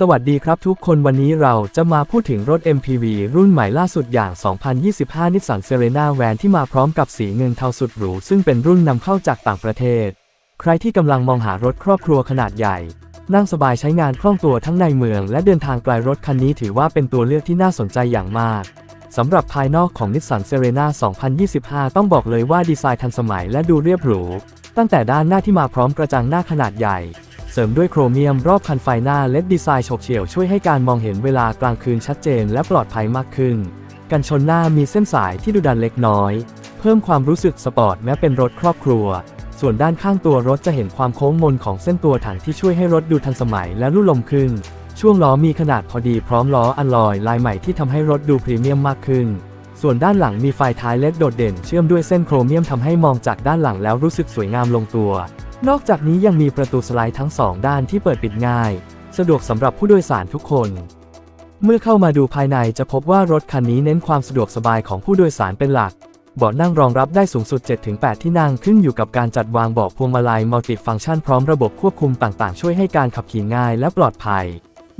สวัสดีครับทุกคนวันนี้เราจะมาพูดถึงรถ MPV รุ่นใหม่ล่าสุดอย่าง 2025นิสสันเซเรนาแวนที่มาพร้อมกับสีเงินเทาสุดหรู ซึ่งเป็นรุ่นนำเข้าจากต่างประเทศ ใครที่กำลังมองหารถครอบครัวขนาดใหญ่ นั่งสบายใช้งานคล่องตัวทั้งในเมืองและเดินทางไกลรถคันนี้ถือว่าเป็นตัวเลือกที่น่าสนใจอย่างมาก สำหรับภายนอกของนิสสันเซเรนา2025 ต้องบอกเลยว่าดีไซน์ทันสมัยและดูเรียบหรู ตั้งแต่ด้านหน้าที่มาพร้อมกระจังหน้าขนาดใหญ่ เสริมด้วยโครเมียมรอบคันไฟหน้าเล็ดดีไซน์ฉบเฉี่ยวช่วยให้การมองเห็นเวลากลางคืนชัดเจนและปลอดภัยมากขึ้น กันชนหน้ามีเส้นสายที่ดุดันเล็กน้อย เพิ่มความรู้สึกสปอร์ตแม้เป็นรถครอบครัว ส่วนด้านข้างตัวรถจะเห็นความโค้งมนของเส้นตัวถังที่ช่วยให้รถดูทันสมัยและรุ่ลมขึ้น ช่วงล้อมีขนาดพอดีพร้อมล้ออัลลอยลายใหม่ที่ทำให้รถดูพรีเมียมมากขึ้น ส่วนด้านหลังมีไฟท้ายเล็กโดดเด่นเชื่อมด้วยเส้นโครเมียมทำให้มองจากด้านหลังแล้วรู้สึกสวยงามลงตัว นอกจากนี้ยังมีประตูสไลด์ทั้งสองด้านที่เปิดปิดง่าย สะดวกสำหรับผู้โดยสารทุกคน เมื่อเข้ามาดูภายในจะพบว่ารถคันนี้เน้นความสะดวกสบายของผู้โดยสารเป็นหลักเบาะนั่งรองรับได้สูงสุด 7-8 ที่นั่งขึ้นอยู่กับการจัดวางเบาะพวงมาลัยมัลติฟังก์ชันพร้อมระบบควบคุมต่างๆ ช่วยให้การขับขี่ง่ายและปลอดภัย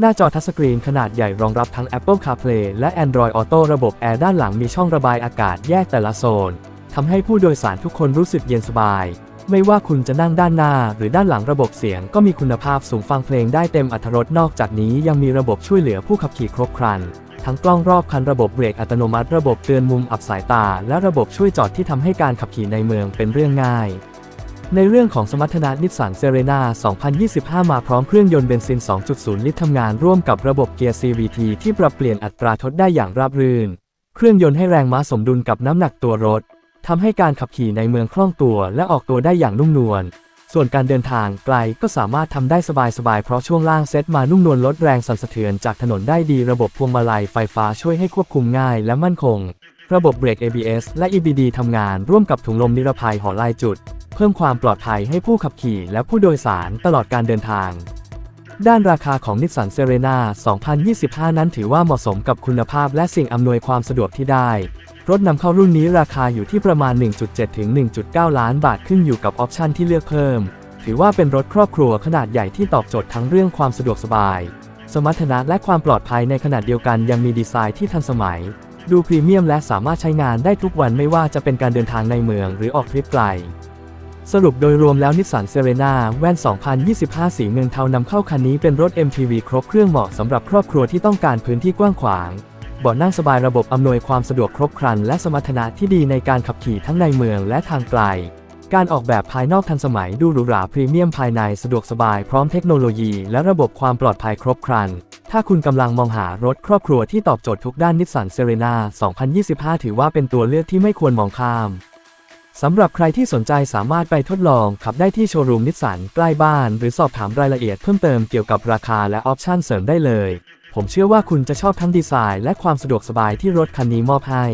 หน้าจอทัชสกรีนขนาดใหญ่รองรับทั้ง Apple CarPlay และ Android Auto ระบบแอร์ด้านหลังมีช่องระบายอากาศแยกแต่ละโซนทำให้ผู้โดยสารทุกคนรู้สึกเย็นสบาย ไม่ว่าคุณจะนั่งด้านหน้าหรือด้านหลังระบบเสียงก็มีคุณภาพสูงฟังเพลงได้เต็มอรรถรสนอกจากนี้ยังมีระบบช่วยเหลือผู้ขับขี่ครบครัน ทั้งกล้องรอบคันระบบเบรกอัตโนมัติ ระบบเตือนมุมอับสายตา และระบบช่วยจอดที่ทำให้การขับขี่ในเมืองเป็นเรื่องง่าย ในเรื่องของสมรรถนะนิสสันเซเรนา2025 มาพร้อมเครื่องยนต์เบนซิน 2.0 ลิตรทำงานร่วมกับระบบเกียร์ CVT ที่ปรับเปลี่ยนอัตราทดได้อย่างราบรื่น เครื่องยนต์ให้แรงม้าสมดุลกับน้ำหนักตัวรถ ทำให้การขับขี่ในเมืองคล่องตัวและออกตัวได้อย่างนุ่มนวล ส่วนการเดินทางไกลก็สามารถทำได้สบายๆ เพราะช่วงล่างเซ็ตมานุ่มนวลลดแรงสั่นสะเทือนจากถนนได้ดี ระบบพวงมาลัยไฟฟ้าช่วยให้ควบคุมง่ายและมั่นคง ระบบเบรก ABS และ EBD ทำงานร่วมกับถุงลมนิรภัยห่อลายจุด เพิ่มความปลอดภัยให้ผู้ขับขี่และผู้โดยสารตลอดการเดินทาง ด้านราคาของนิสสันเซเรนา2025 นั้นถือว่าเหมาะสมกับคุณภาพและสิ่งอำนวยความสะดวกที่ได้ รถนำเข้ารุ่นนี้ราคาอยู่ที่ประมาณ 1.7 ถึง 1.9 ล้านบาทขึ้นอยู่กับออปชันที่เลือกเพิ่ม ถือว่าเป็นรถครอบครัวขนาดใหญ่ที่ตอบโจทย์ทั้งเรื่องความสะดวกสบาย สมรรถนะและความปลอดภัยในขณะเดียวกันยังมีดีไซน์ที่ทันสมัยดูพรีเมียมและสามารถใช้งานได้ทุกวันไม่ว่าจะเป็นการเดินทางในเมืองหรือออกทริปไกล สรุปโดยรวมแล้วนิสสันเซเรนาแวน2025 สีเงินเทานำเข้าคันนี้เป็นรถ MPV ครบเครื่องเหมาะสำหรับครอบครัวที่ต้องการพื้นที่กว้างขวางเบาะนั่งสบายระบบอำนวยความสะดวกครบครัน และสมรรถนะที่ดีในการขับขี่ทั้งในเมืองและทางไกล การออกแบบภายนอกทันสมัยดูหรูหราพรีเมียมภายในสะดวกสบายพร้อมเทคโนโลยี และระบบความปลอดภัยครบครัน ถ้าคุณกำลังมองหารถครอบครัวที่ตอบโจทย์ทุกด้านนิสสันเซเรนา2025 ถือว่าเป็นตัวเลือกที่ไม่ควรมองข้าม สำหรับใครที่สนใจสามารถไปทดลองขับได้ที่โชว์รูมนิสสันใกล้บ้าน หรือสอบถามรายละเอียดเพิ่มเติมเกี่ยวกับราคาและออปชั่นเสริมได้เลย ผมเชื่อว่าคุณจะชอบทั้งดีไซน์และความสะดวกสบายที่รถคันนี้มอบให้